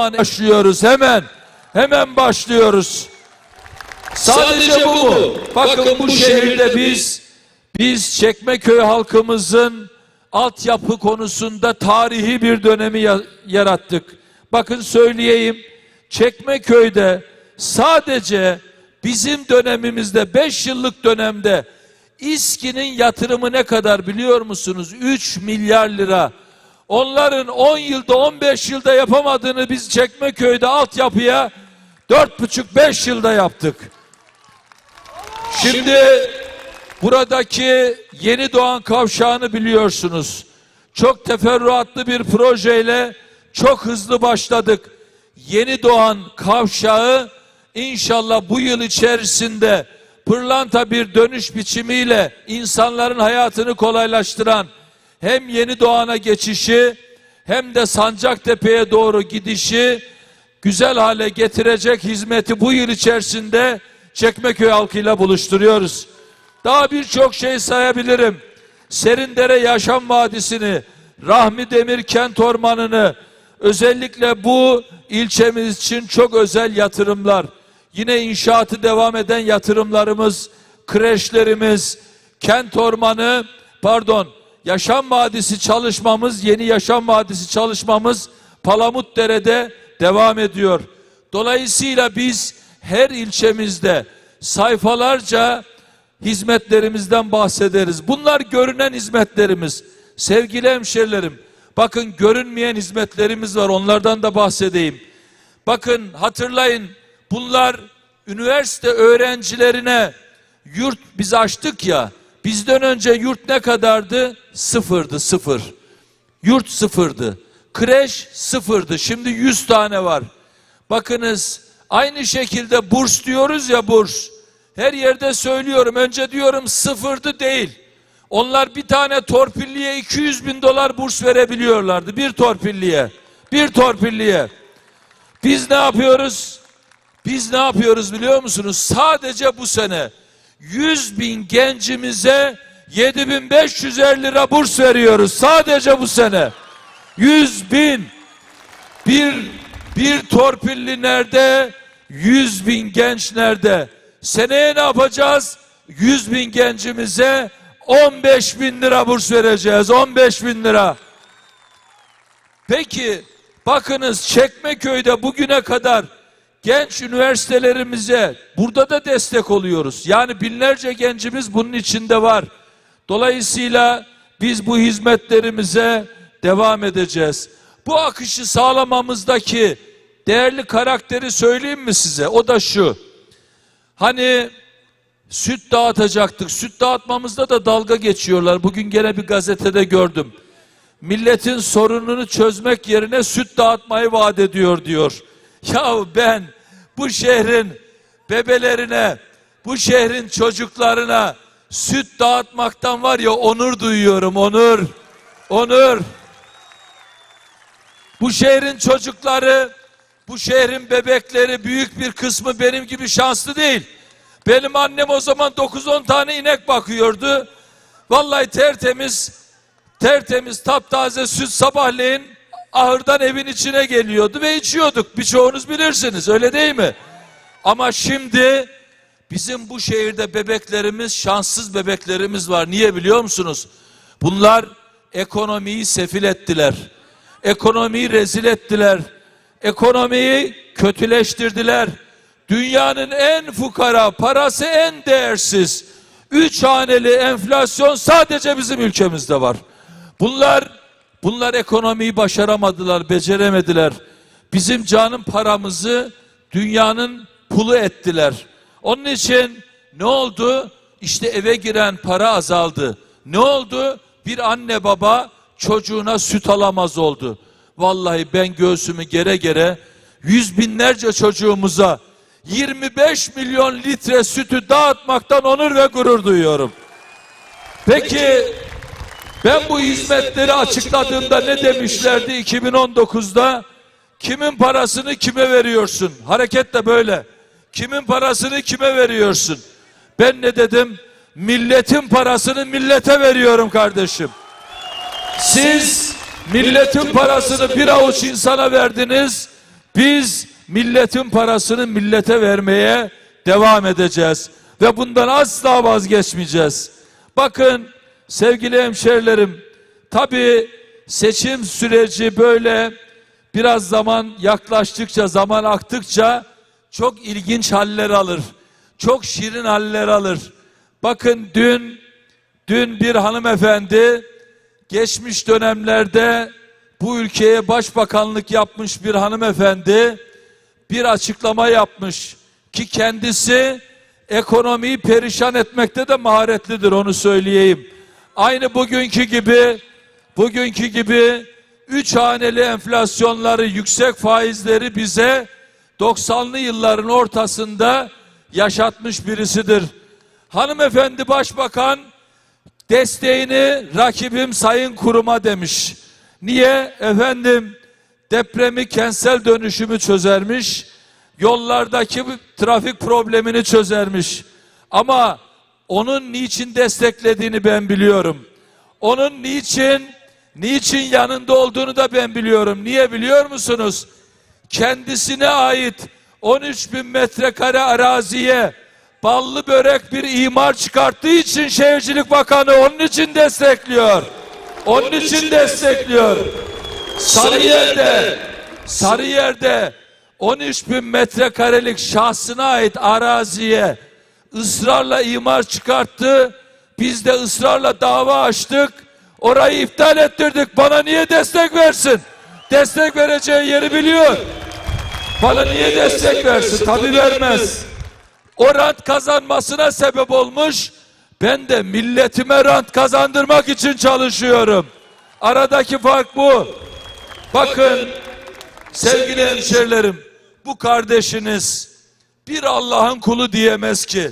an başlıyoruz hemen. Hemen başlıyoruz. Sadece bu mu? Bakın bu şehirde biz biz Çekmeköy halkımızın altyapı konusunda tarihi bir dönemi ya- yarattık. Bakın söyleyeyim. Çekmeköy'de sadece bizim dönemimizde 5 yıllık dönemde İSKİ'nin yatırımı ne kadar biliyor musunuz? 3 milyar lira. Onların 10 yılda 15 yılda yapamadığını biz Çekmeköy'de altyapıya 4,5-5 yılda yaptık. Şimdi buradaki yeni doğan kavşağını biliyorsunuz. Çok teferruatlı bir projeyle çok hızlı başladık. Yeni doğan kavşağı inşallah bu yıl içerisinde pırlanta bir dönüş biçimiyle insanların hayatını kolaylaştıran hem yeni doğana geçişi hem de Sancaktepe'ye doğru gidişi güzel hale getirecek hizmeti bu yıl içerisinde Çekmeköy halkıyla buluşturuyoruz. Daha birçok şey sayabilirim. Serindere Yaşam Vadisi'ni, Rahmi Demir Kent Ormanı'nı, özellikle bu ilçemiz için çok özel yatırımlar, yine inşaatı devam eden yatırımlarımız, kreşlerimiz, kent ormanı, pardon, Yaşam Vadisi çalışmamız, yeni Yaşam Vadisi çalışmamız Palamutdere'de devam ediyor. Dolayısıyla biz her ilçemizde sayfalarca hizmetlerimizden bahsederiz. Bunlar görünen hizmetlerimiz. Sevgili hemşerilerim, bakın görünmeyen hizmetlerimiz var. Onlardan da bahsedeyim. Bakın hatırlayın bunlar üniversite öğrencilerine yurt biz açtık ya. Bizden önce yurt ne kadardı? Sıfırdı sıfır. Yurt sıfırdı. Kreş sıfırdı. Şimdi 100 tane var. Bakınız aynı şekilde burs diyoruz ya burs. Her yerde söylüyorum. Önce diyorum sıfırdı değil. Onlar bir tane torpilliye 200 bin dolar burs verebiliyorlardı. Bir torpilliye. Bir torpilliye. Biz ne yapıyoruz? Biz ne yapıyoruz biliyor musunuz? Sadece bu sene 100 bin gencimize 7550 lira burs veriyoruz. Sadece bu sene. 100 bin. Bir, bir torpilli nerede? 100 bin genç nerede? Seneye ne yapacağız? 100 bin gencimize 15 bin lira burs vereceğiz. 15 bin lira. Peki bakınız Çekmeköy'de bugüne kadar genç üniversitelerimize burada da destek oluyoruz. Yani binlerce gencimiz bunun içinde var. Dolayısıyla biz bu hizmetlerimize devam edeceğiz. Bu akışı sağlamamızdaki değerli karakteri söyleyeyim mi size? O da şu. Hani süt dağıtacaktık. Süt dağıtmamızda da dalga geçiyorlar. Bugün gene bir gazetede gördüm. Milletin sorununu çözmek yerine süt dağıtmayı vaat ediyor diyor. Ya ben bu şehrin bebelerine, bu şehrin çocuklarına süt dağıtmaktan var ya onur duyuyorum, onur. Onur. Bu şehrin çocukları, bu şehrin bebekleri büyük bir kısmı benim gibi şanslı değil. Benim annem o zaman 9-10 tane inek bakıyordu. Vallahi tertemiz, tertemiz taptaze süt sabahleyin ahırdan evin içine geliyordu ve içiyorduk. Birçoğunuz bilirsiniz öyle değil mi? Ama şimdi bizim bu şehirde bebeklerimiz, şanssız bebeklerimiz var. Niye biliyor musunuz? Bunlar ekonomiyi sefil ettiler. Ekonomiyi rezil ettiler. Ekonomiyi kötüleştirdiler. Dünyanın en fukara, parası en değersiz, üç haneli enflasyon sadece bizim ülkemizde var. Bunlar, bunlar ekonomiyi başaramadılar, beceremediler. Bizim canım paramızı dünyanın pulu ettiler. Onun için ne oldu? İşte eve giren para azaldı. Ne oldu? Bir anne baba çocuğuna süt alamaz oldu. Vallahi ben göğsümü gere gere yüz binlerce çocuğumuza 25 milyon litre sütü dağıtmaktan onur ve gurur duyuyorum. Peki ben bu hizmetleri açıkladığımda ne demişlerdi 2019'da? Kimin parasını kime veriyorsun? Hareket de böyle. Kimin parasını kime veriyorsun? Ben ne dedim? Milletin parasını millete veriyorum kardeşim. Siz milletin parasını bir avuç insana verdiniz. Biz milletin parasını millete vermeye devam edeceğiz ve bundan asla vazgeçmeyeceğiz. Bakın sevgili hemşerilerim, tabii seçim süreci böyle biraz zaman yaklaştıkça, zaman aktıkça çok ilginç haller alır. Çok şirin haller alır. Bakın dün dün bir hanımefendi geçmiş dönemlerde bu ülkeye başbakanlık yapmış bir hanımefendi bir açıklama yapmış ki kendisi ekonomiyi perişan etmekte de maharetlidir onu söyleyeyim. Aynı bugünkü gibi bugünkü gibi üç haneli enflasyonları yüksek faizleri bize 90'lı yılların ortasında yaşatmış birisidir. Hanımefendi başbakan desteğini rakibim sayın kuruma demiş. Niye? Efendim depremi kentsel dönüşümü çözermiş. Yollardaki trafik problemini çözermiş. Ama onun niçin desteklediğini ben biliyorum. Onun niçin niçin yanında olduğunu da ben biliyorum. Niye biliyor musunuz? Kendisine ait 13 bin metrekare araziye ballı börek bir imar çıkarttığı için Şehircilik Bakanı onun için destekliyor. Onun için destekliyor. Sarıyer'de Sarıyer'de 13 bin metrekarelik şahsına ait araziye ısrarla imar çıkarttı. Biz de ısrarla dava açtık. Orayı iptal ettirdik. Bana niye destek versin? Destek vereceği yeri biliyor. Bana niye destek versin? Tabii vermez. O rant kazanmasına sebep olmuş. Ben de milletime rant kazandırmak için çalışıyorum. Aradaki fark bu. Bakın sevgili hemşerilerim bu kardeşiniz bir Allah'ın kulu diyemez ki.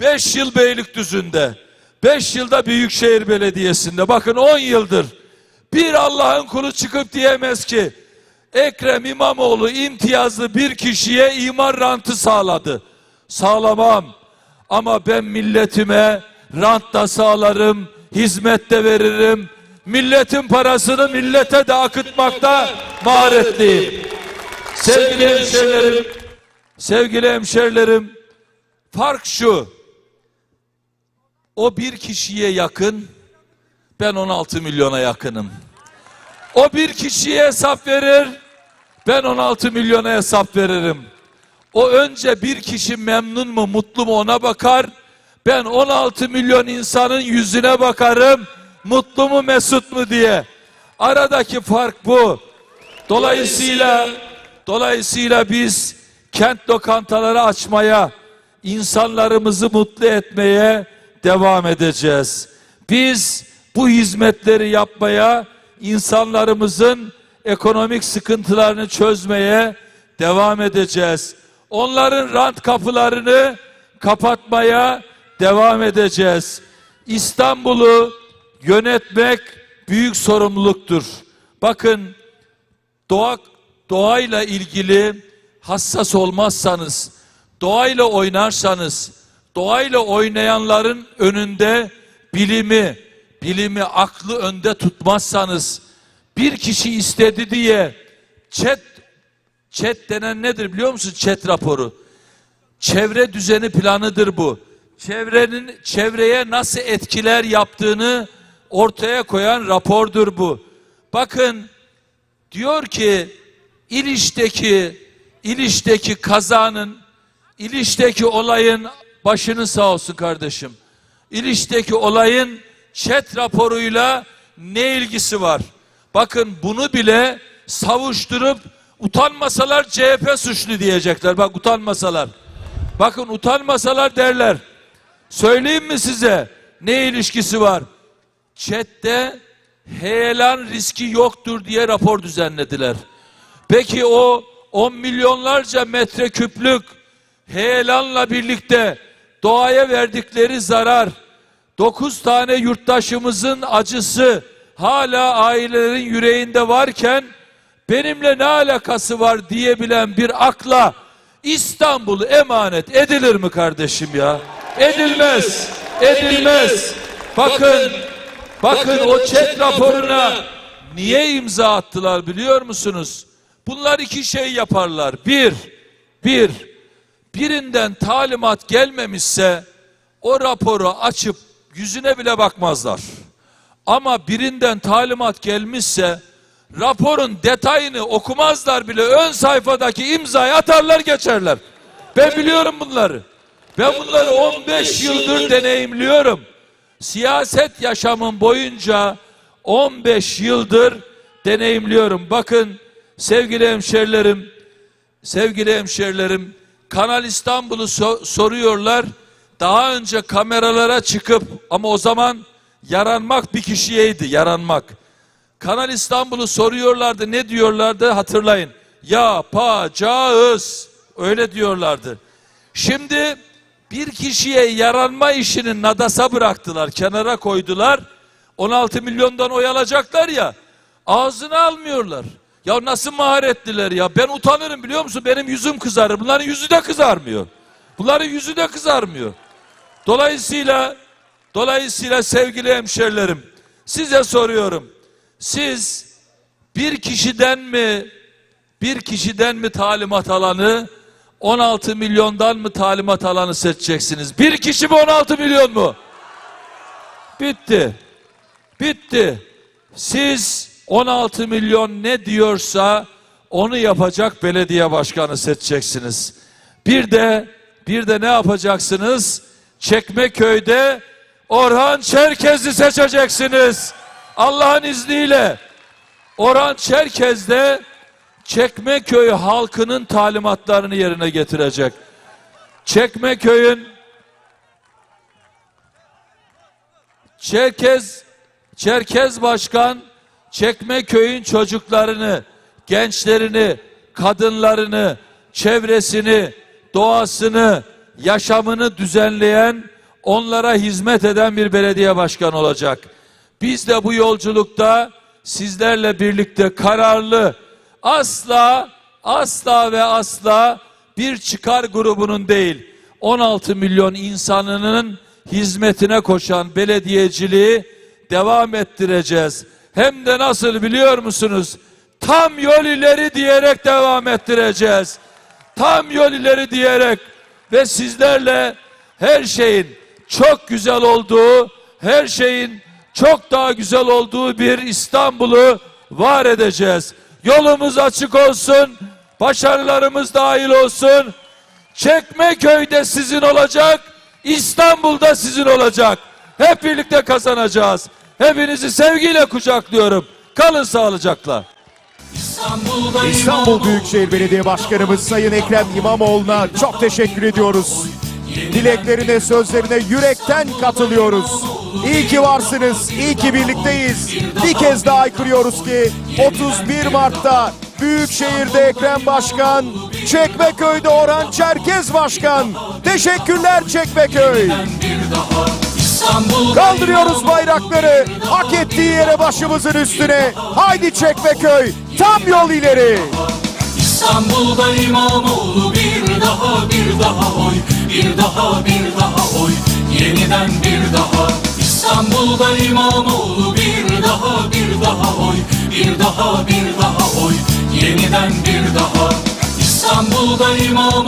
Beş yıl Beylikdüzü'nde, beş yılda Büyükşehir Belediyesi'nde, bakın on yıldır bir Allah'ın kulu çıkıp diyemez ki Ekrem İmamoğlu imtiyazlı bir kişiye imar rantı sağladı. Sağlamam ama ben milletime rant da sağlarım, hizmet de veririm. Milletin parasını millete de akıtmakta maharetliyim. Sevgili hemşerilerim, sevgili hemşerilerim, fark şu. O bir kişiye yakın, ben 16 milyona yakınım. O bir kişiye hesap verir, ben 16 milyona hesap veririm. O önce bir kişi memnun mu, mutlu mu ona bakar. Ben 16 milyon insanın yüzüne bakarım, mutlu mu, mesut mu diye. Aradaki fark bu. Dolayısıyla dolayısıyla biz kent lokantaları açmaya, insanlarımızı mutlu etmeye devam edeceğiz. Biz bu hizmetleri yapmaya, insanlarımızın ekonomik sıkıntılarını çözmeye devam edeceğiz. Onların rant kapılarını kapatmaya devam edeceğiz. İstanbul'u yönetmek büyük sorumluluktur. Bakın doğa doğayla ilgili hassas olmazsanız, doğayla oynarsanız, doğayla oynayanların önünde bilimi, bilimi aklı önde tutmazsanız, bir kişi istedi diye chat chat denen nedir biliyor musun? Chat raporu. Çevre düzeni planıdır bu. Çevrenin çevreye nasıl etkiler yaptığını ortaya koyan rapordur bu. Bakın diyor ki İliş'teki İliş'teki kazanın İliş'teki olayın başını sağ olsun kardeşim. İliş'teki olayın chat raporuyla ne ilgisi var? Bakın bunu bile savuşturup utanmasalar CHP suçlu diyecekler. Bak utanmasalar. Bakın utanmasalar derler. Söyleyeyim mi size ne ilişkisi var? Chat'te heyelan riski yoktur diye rapor düzenlediler. Peki o 10 milyonlarca metreküplük heyelanla birlikte doğaya verdikleri zarar, 9 tane yurttaşımızın acısı hala ailelerin yüreğinde varken benimle ne alakası var diyebilen bir akla İstanbul emanet edilir mi kardeşim ya? Edilmez. Edilmez. Bakın bakın o chat raporuna niye imza attılar biliyor musunuz? Bu Bunlar iki şey yaparlar. Bir, bir, birinden talimat gelmemişse o raporu açıp yüzüne bile bakmazlar. Ama birinden talimat gelmişse raporun detayını okumazlar bile ön sayfadaki imzayı atarlar geçerler. Ben biliyorum bunları. Ben bunları 15 yıldır deneyimliyorum. Siyaset yaşamım boyunca 15 yıldır deneyimliyorum. Bakın sevgili hemşerilerim, sevgili hemşerilerim Kanal İstanbul'u so- soruyorlar. Daha önce kameralara çıkıp ama o zaman yaranmak bir kişiyeydi yaranmak. Kanal İstanbul'u soruyorlardı ne diyorlardı hatırlayın. Yapacağız öyle diyorlardı. Şimdi bir kişiye yaranma işini nadasa bıraktılar kenara koydular. 16 milyondan oy alacaklar ya ağzını almıyorlar. Ya nasıl maharetliler ya ben utanırım biliyor musun benim yüzüm kızarır bunların yüzü de kızarmıyor. Bunların yüzü de kızarmıyor. Dolayısıyla dolayısıyla sevgili hemşerilerim size soruyorum. Siz bir kişiden mi bir kişiden mi talimat alanı 16 milyondan mı talimat alanı seçeceksiniz? Bir kişi mi 16 milyon mu? Bitti. Bitti. Siz 16 milyon ne diyorsa onu yapacak belediye başkanı seçeceksiniz. Bir de bir de ne yapacaksınız? Çekmeköy'de Orhan Çerkez'i seçeceksiniz. Allah'ın izniyle. Orhan Çerkez'de Çekmeköy halkının talimatlarını yerine getirecek. Çekmeköy'ün Çerkez Çerkez Başkan Çekmeköy'ün çocuklarını, gençlerini, kadınlarını, çevresini, doğasını, yaşamını düzenleyen, onlara hizmet eden bir belediye başkanı olacak. Biz de bu yolculukta sizlerle birlikte kararlı, asla, asla ve asla bir çıkar grubunun değil, 16 milyon insanının hizmetine koşan belediyeciliği devam ettireceğiz. Hem de nasıl biliyor musunuz? Tam yol ileri diyerek devam ettireceğiz. Tam yol ileri diyerek ve sizlerle her şeyin çok güzel olduğu, her şeyin çok daha güzel olduğu bir İstanbul'u var edeceğiz. Yolumuz açık olsun, başarılarımız dahil olsun. Çekmeköy'de sizin olacak, İstanbul'da sizin olacak. Hep birlikte kazanacağız. Hepinizi sevgiyle kucaklıyorum. Kalın sağlıcakla. İstanbul'da İstanbul Büyükşehir Belediye Başkanımız Sayın Ekrem İmamoğlu'na çok teşekkür ediyoruz. Dileklerine, sözlerine yürekten katılıyoruz. İyi ki varsınız, iyi ki birlikteyiz. Bir kez daha aykırıyoruz ki 31 Mart'ta Büyükşehir'de Ekrem Başkan, Çekmeköy'de Orhan Çerkez Başkan. Teşekkürler Çekmeköy. Kaldırıyoruz bayrakları. Hak ettiği yere başımızın üstüne. Haydi Çekmeköy. Tam yol ileri. İstanbul'da İmamoğlu bir daha bir daha oy bir daha bir daha oy yeniden bir daha İstanbul'da İmamoğlu bir daha bir daha oy bir daha bir daha oy yeniden bir daha İstanbul'da İmamoğlu